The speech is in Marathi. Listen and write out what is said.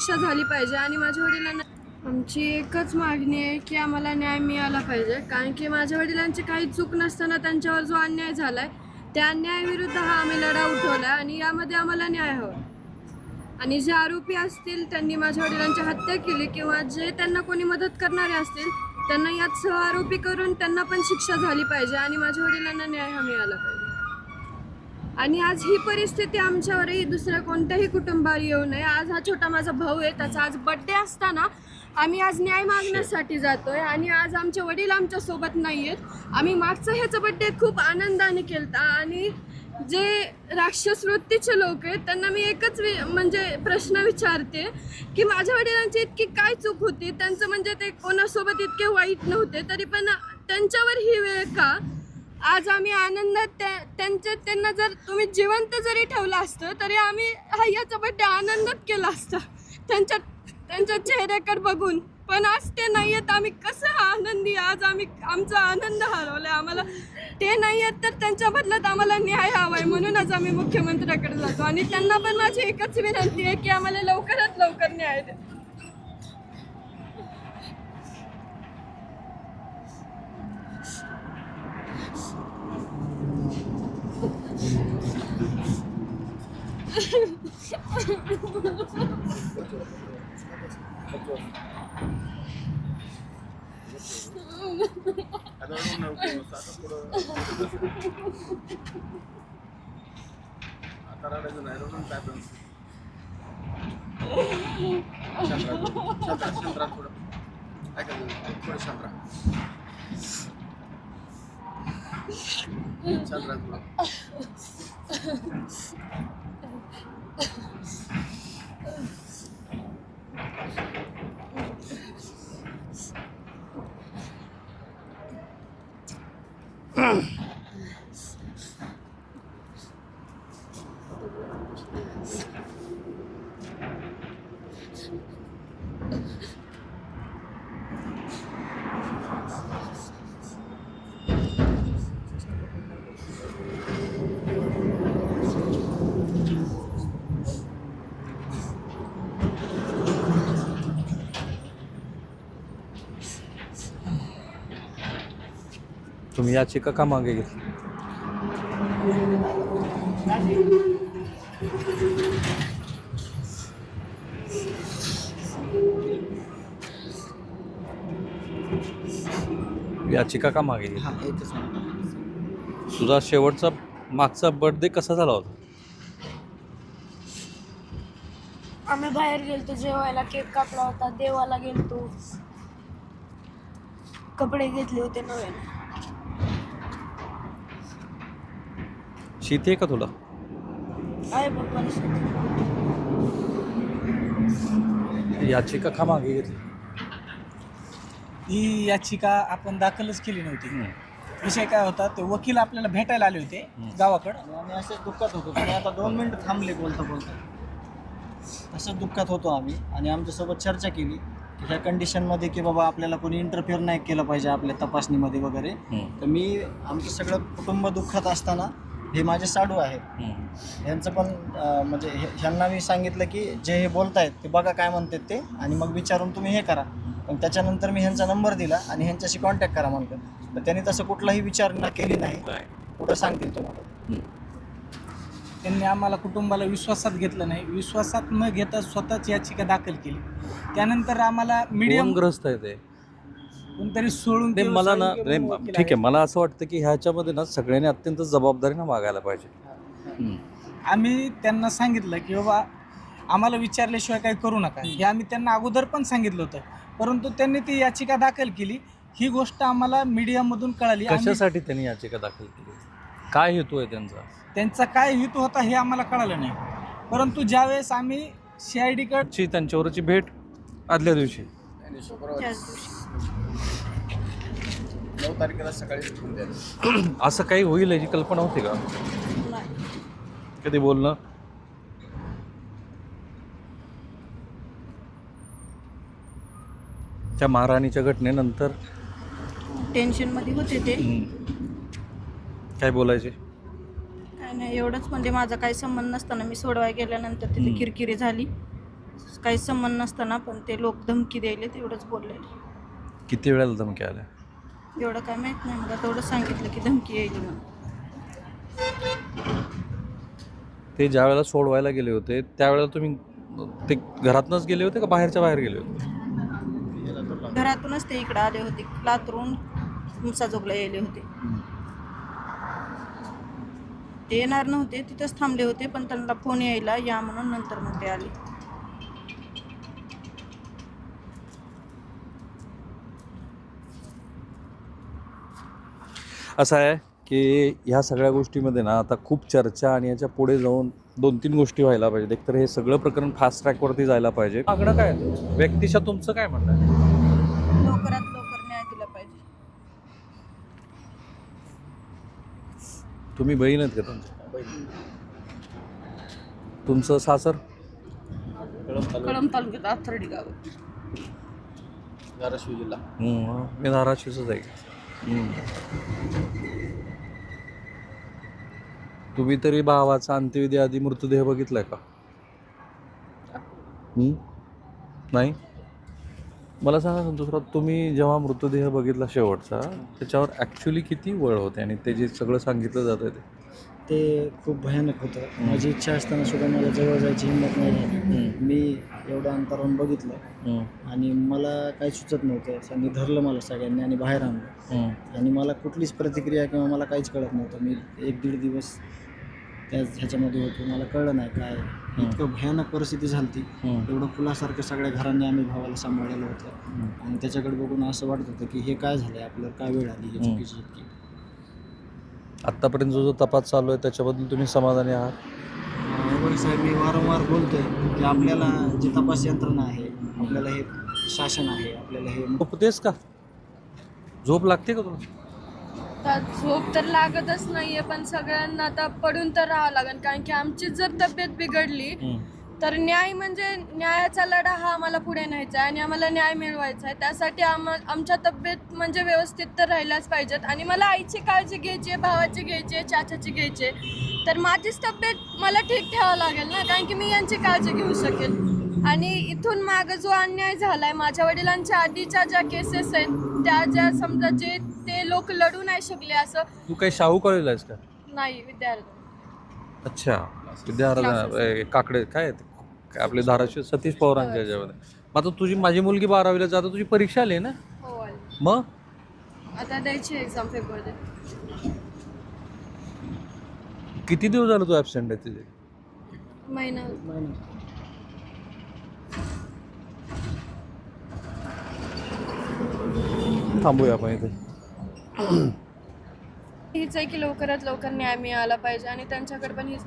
शिक्षा झाली पाहिजे आणि माझ्या वडिलांना आमची एकच मागणी आहे की आम्हाला न्याय मिळाला पाहिजे. कारण की माझ्या वडिलांची काही चूक नसताना त्यांच्यावर जो अन्याय झाला आहे त्या अन्यायाविरुद्ध हा आम्ही लढा उठवला आणि यामध्ये आम्हाला न्याय हवा. आणि जे आरोपी असतील त्यांनी माझ्या वडिलांची हत्या केली किंवा जे त्यांना कोणी मदत करणारे असतील त्यांना यात सह आरोपी करून त्यांना पण शिक्षा झाली पाहिजे आणि माझ्या वडिलांना न्याय हा मिळाला पाहिजे. आणि आज ही परिस्थिती आमच्यावरही दुसऱ्या कोणत्याही कुटुंबावर येऊ नये. आज हा छोटा माझा भाऊ आहे त्याचा आज बड्डे असताना आम्ही आज न्याय मागण्यासाठी जातोय आणि आज आमचे वडील आमच्यासोबत नाही आहेत आम्ही मागचा ह्याचा बड्डे खूप आनंदाने केलता आणि जे राक्षस वृत्तीचे लोक आहेत त्यांना मी एकच वि म्हणजे प्रश्न विचारते की माझ्या वडिलांची इतकी काय चूक होती? त्यांचं म्हणजे ते कोणासोबत इतके वाईट नव्हते तरी पण त्यांच्यावर ही वेळ का? आज आम्ही आनंदात त्या त्यांच्या त्यांना जर तुम्ही जिवंत जरी ठेवलं असतं तरी आम्ही हा याचा बड्डे आनंदात केला असता. त्यांच्या त्यांच्या चेहऱ्याकडे बघून. पण आज ते नाही आहेत आम्ही कसं हा आनंदी आज आम्ही आमचा आनंद हरवलाय. आम्हाला ते नाही आहेत तर त्यांच्या बदल्यात आम्हाला न्याय हवाय. म्हणूनच आम्ही मुख्यमंत्र्याकडे जातो. आणि त्यांना पण माझी एकच विनंती आहे की आम्हाला लवकरात लवकर न्याय द्या. आता रडायचं नाही रडून काय पण शांत राहा. शांत राहा, शांत राहा थोडं ऐका तुम्ही, थोडं Ugh. तुम्ही याचिका का मागे घेतली? याचिका का मागे हां तुझा शेवटचा मागचा बर्थडे कसा झाला होता? आम्ही बाहेर गेलतो जेवायला केक कापला होता देवाला गेलतो. कपडे घेतले होते नव्याने. शेती आहे का तुला? आहे पप्पाला शेती. याचिका का मागे घेतली? ही याचिका आपण दाखलच केली नव्हती. विषय काय होता ते वकील आपल्याला भेटायला आले होते गावाकडं. आणि असेच दुःखात होतो. तुम्ही आता दोन मिनिटं थांबले बोलता बोलता. असंच दुःखात होतो आम्ही आणि आमच्यासोबत चर्चा केली की ह्या कंडिशनमध्ये की बाबा आपल्याला कोणी इंटरफेअर नाही केलं पाहिजे आपल्या तपासणीमध्ये वगैरे. तर मी आमचं सगळं कुटुंब दुःखात असताना हे माझे साडू आहेत. ह्यांचं पण म्हणजे हे- ह्यांना मी सांगितलं की जे हे बोलतायत ते बघा काय म्हणतात ते आणि मग विचारून तुम्ही हे करा. पण त्याच्यानंतर मी ह्यांचा नंबर दिला आणि ह्यांच्याशी कॉन्टॅक्ट करा म्हणतात तर त्यांनी तसं कुठलाही विचारणा केली नाही. कुठं सांगतील तुम्हाला. त्यांनी आम्हाला कुटुंबाला विश्वासात घेतलं नाही. विश्वासात न घेता स्वतःच याचिका दाखल केली. त्यानंतर आम्हाला मीडियम ग्रस्त आहे ते? कोणतरी सोडून ते मला ना नाही ठीक आहे. मला असं वाटतं की ह्याच्यामध्ये ना सगळ्यांनी अत्यंत जबाबदारीनं मागायला पाहिजे. आम्ही त्यांना सांगितलं की बाबा आम्हाला विचारल्याशिवाय काही करू नका. हे आम्ही त्यांना अगोदर पण सांगितलं होतं. परंतु त्यांनी ती याचिका दाखल केली. ही गोष्ट आम्हाला मीडियामधून कळाली. कशासाठी त्यांनी याचिका दाखल केली? काय हेतू आहे त्यांचा? त्यांचा काय हेतू होता हे आम्हाला कळालं नाही. परंतु ज्यावेळेस आम्ही सी आय डीकडे ची त्यांच्यावरची भेट आदल्या दिवशी. नऊ तारखेला सकाळी द्यायला असं काही होईल याची कल्पना होती का? नाही. कधी बोलणं? त्या महाराणीच्या घटनेनंतर? टेन्शनमध्ये होते ते. काय बोलायचे? काय नाही एवढंच म्हणजे माझा काही संबंध नसताना मी सोडवाय गेल्यानंतर तिथे. किरकिरी झाली. काही संबंध नसताना पण ते लोक धमकी द्यायले तेवढंच बोललेले. किती वेळेला धमकी आल्या? एवढं काय माहीत नाही. मला तेवढं सांगितलं की धमकी येईल म्हणून. ते ज्या वेळेला सोडवायला गेले होते त्यावेळेला तुम्ही ते घरातनंच गेले होते का बाहेरच्या बाहेर गेले होते? घरातूनच ते इकडे आले होते. लातरून मुसाजोगला यायले होते. ते येणार नव्हते तिथंच थांबले होते पण त्यांना फोन यायला या म्हणून नंतर मग ते आले. असं आहे की ह्या सगळ्या गोष्टीमध्ये ना आता खूप चर्चा आणि याच्यापुढे जाऊन दोन तीन गोष्टी व्हायला पाहिजेत. एकतर हे सगळं प्रकरण फास्ट ट्रॅकवरती जायला पाहिजे. मागणं काय? व्यक्तिशः तुमचं काय म्हणणं आहे? लवकरात लवकर न्याय दिला पाहिजे. तुम्ही बहीण आहेत का तुमच्या तुमचं सासर? कळंब तालुक्यात आथर्डी गाव धाराशिव जिल्हा. हम्म, मी धाराशिवच आहे. तुम्ही तरी भावाचा अंत्यविधी आधी मृतदेह बघितलाय का? हम्म? नाही? मला सांगा संतोषराव तुम्ही जेव्हा मृतदेह बघितला शेवटचा त्याच्यावर ॲक्च्युली किती वळ होते आणि ते जे सगळं सांगितलं जातं ते? ते खूप भयानक होतं. माझी इच्छा असताना सुद्धा मला जवळ जायची हिंमत नाही झाली मी एवढं अंतरावून बघितलं. आणि मला काही सुचत नव्हतं. त्यांनी धरलं मला सगळ्यांनी आणि बाहेर आणलं. आणि मला कुठलीच प्रतिक्रिया किंवा मला काहीच कळत नव्हतं. मी एक दीड दिवस त्या ह्याच्यामध्ये होतो. मला कळलं नाही काय. इतकं भयानक परिस्थिती झाली एवढं फुलासारखं सगळ्या घरांनी आम्ही भावाला सांभाळलेलं होतं. आणि त्याच्याकडे बघून असं वाटत होतं की हे काय झालं आपल्याला काय वेळ आली? हे. चुकीची इतकी आत्तापर्यंत जो जो तपास चालू आहे त्याच्याबद्दल तुम्ही समाधानी आहात? वगैरे साहेब मी वारंवार बोलतोय की आपल्याला जी तपास यंत्रणा आहे आपल्याला हे शासन आहे आपल्याला हे झोपतेस का? झोप लागते का तुला? झोप तर लागतच नाहीये पण सगळ्यांना आता पडून तर राहावं लागेल कारण की आमची जर तब्येत बिघडली तर न्याय म्हणजे न्यायाचा लढा हा आम्हाला पुढे न्यायचा आहे आणि आम्हाला न्याय मिळवायचा आहे. त्यासाठी आम आमच्या तब्येत म्हणजे व्यवस्थित तर राहिल्याच पाहिजेत आणि मला आईची काळजी घ्यायची आहे भावाची घ्यायची आहे चाचाची घ्यायची आहे. तर माझीच तब्येत मला ठीक ठेवावं लागेल ना कारण की मी यांची काळजी घेऊ शकेल. आणि इथून मागं जो अन्याय झालाय माझ्या वडिलांच्या आधीच्या ज्या केसेस आहेत त्या ज्या समजा जे ते लोक लढू नाही शकले असं तू काही शाहू कॉलेजला आहेस का? नाही विद्यार्थी. अच्छा. विद्यार्थी काकडे काय आहे ते? काय आपले धाराशिव सतीश पवारांच्या याच्यामध्ये. मग आता तुझी माझी मुलगी बारावीला जाता तुझी परीक्षा आली ना? हो आले. मग? आता द्यायची एक्झाम फेब्रुवारीत. किती दिवस झालं तू ॲबसेंट आहे तिथे महिना. थांबूया आपण इथे. हीच आहे की लवकरात लवकर न्याय मिळाला पाहिजे आणि त्यांच्याकडे पण हीच